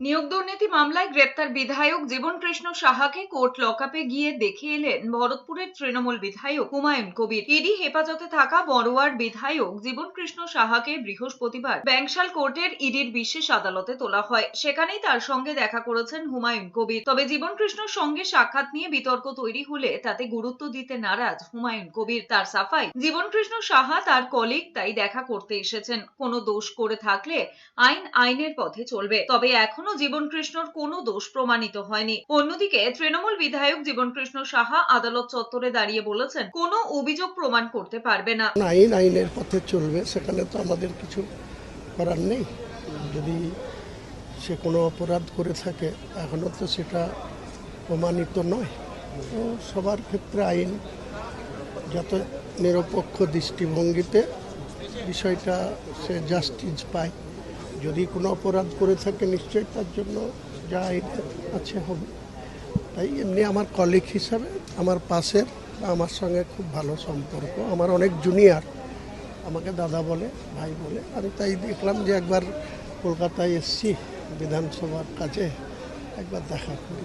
নিয়োগ দুর্নীতি মামলায় গ্রেপ্তার বিধায়ক জীবন কৃষ্ণ সাহাকে কোর্ট লকআপে গিয়ে দেখে এলেন ভরতপুরের তৃণমূল বিধায়ক হুমায়ুন কবির। ইডি হেফাজতে থাকা বড়োয়ার বিধায়ক জীবন কৃষ্ণ সাহাকে বৃহস্পতিবার ব্যাংশাল কোর্টের ইডির বিশেষ আদালতে তোলা হয়। সেখানেই তার সঙ্গে দেখা করেছেন হুমায়ুন কবির। তবে জীবন কৃষ্ণর সঙ্গে সাক্ষাৎ নিয়ে বিতর্ক তৈরি হলে তাতে গুরুত্ব দিতে নারাজ হুমায়ুন কবির। তার সাফাই, জীবন কৃষ্ণ সাহা তার কলিগ তাই দেখা করতে এসেছেন। কোনো দোষ করে থাকলে আইন আইনের পথে চলবে। তবে এখনও জীবন কৃষ্ণর কোনো দোষ প্রমাণিত হয়নি। অন্যদিকে তৃণমূল বিধায়ক জীবন কৃষ্ণ সাহা আদালত চত্বরে দাঁড়িয়ে বলেছেন, কোনো অভিযোগ প্রমাণ করতে পারবে না। আইন আইনের পথে চলবে, সেখানে তো আমাদের কিছু করার নেই। যদি সে কোনো অপরাধ করে থাকে এখনও তো সেটা প্রমাণিত নয়। তো সবার ক্ষেত্রে আইন যত নিরপেক্ষ দৃষ্টিভঙ্গিতে বিষয়টা সে জাস্টিস পায়। যদি কোনো অপরাধ করে থাকে, নিশ্চয়ই তার জন্য যা আছে হবে। তাই এমনি আমার কলিগ হিসাবে আমার পাশের আমার সঙ্গে খুব ভালো সম্পর্ক, আমার অনেক জুনিয়র আমাকে দাদা বলে, ভাই বলে। আমি তাই দেখলাম যে একবার কলকাতায় এসছি, বিধানসভার কাছে একবার দেখা করি।